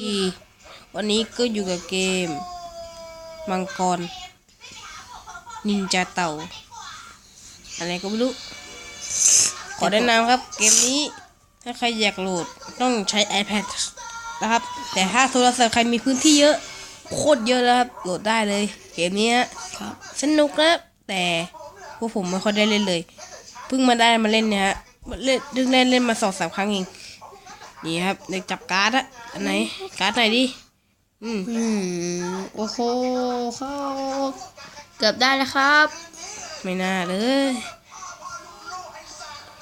ดีวันนี้ก็อยู่กับเกม มังกร นินจาเต่า อะไรก็ไม่รู้ ขอแนะนำครับ เกมนี้ ถ้าใครอยากโหลดต้องใช้ iPad นะครับ แต่ถ้าโทรศัพท์ใครมีพื้นที่เยอะ โคตรเยอะแล้วครับ โหลดได้เลย เกมนี้ฮะครับสนุกนะแต่พวกผมไม่ค่อยได้เล่นเลย เพิ่งมาได้มาเล่นเนี่ยฮะเล่นเพิ่งได้เล่นมาสองสามครั้งเอง นี่ครับเด็กจับการ์ดอะอันไหนการ์ดไหนดิอืมอืมโอ้โหเข้าเกือบได้แล้วครับ ไม่น่าเลย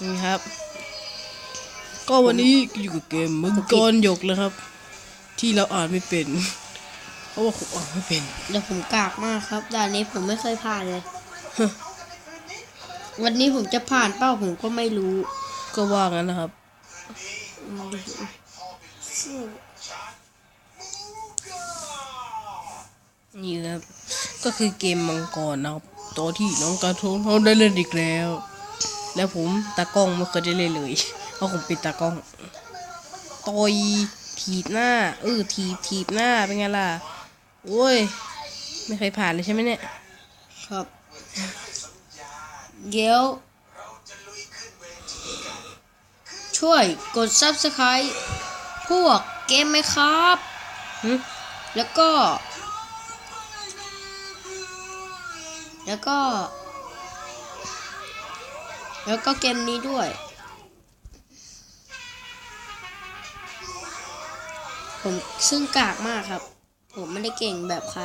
นี่ครับ ก็วันนี้อยู่กับเกมมังกรหยกเลยครับ ที่เราอ่านไม่เป็นเพราะว่าผมอ่านไม่เป็นเดี๋ยวผมกากมากครับด่านนี้ผมไม่เคยผ่านเลยวันนี้ผมจะผ่านเป้าผมก็ไม่รู้ ก็ว่างั้นนะครับ นี่ครับ ก็คือเกมมังกรนะครับตัวที่น้องการ์ตูนเขาได้เล่นอีกแล้ว แล้วผมตากล้องไม่เคยได้เล่นเลยเพราะผมเป็นตากล้องต่อยถีบหน้าเออถีบถีบหน้าเป็นไงล่ะโอ้ย ไม่เคยผ่านเลยใช่ไหมเนี่ย ครับ เดี๋ยว ช่วยกด subscribe พวกเกมไหมครับหึแล้วก็ แล้วก็ แล้วก็เกมนี้ด้วย ผมซึ่งกากมากครับ ผมไม่ได้เก่งแบบใคร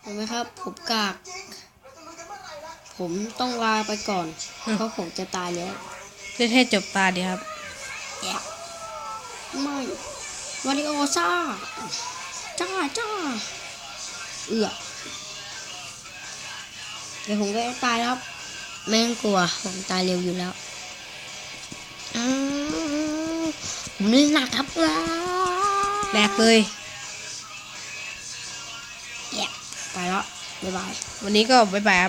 เห็นไหมครับ ผมกาก ผมต้องลาไปก่อน เพราะผมจะตายแล้วเล่นให้จบตาดีครับแอบไม่วาริโอซ่า จ้าจ้า เอือเดี๋ยวผมก็จะตายแล้วครับไม่ต้องกลัว ผมตายเร็วอยู่แล้วอืมผมเล่นหนักครับว้าแรกเลยแอบไปแล้วบ๊ายบาย วันนี้ก็บ๊ายบายครับ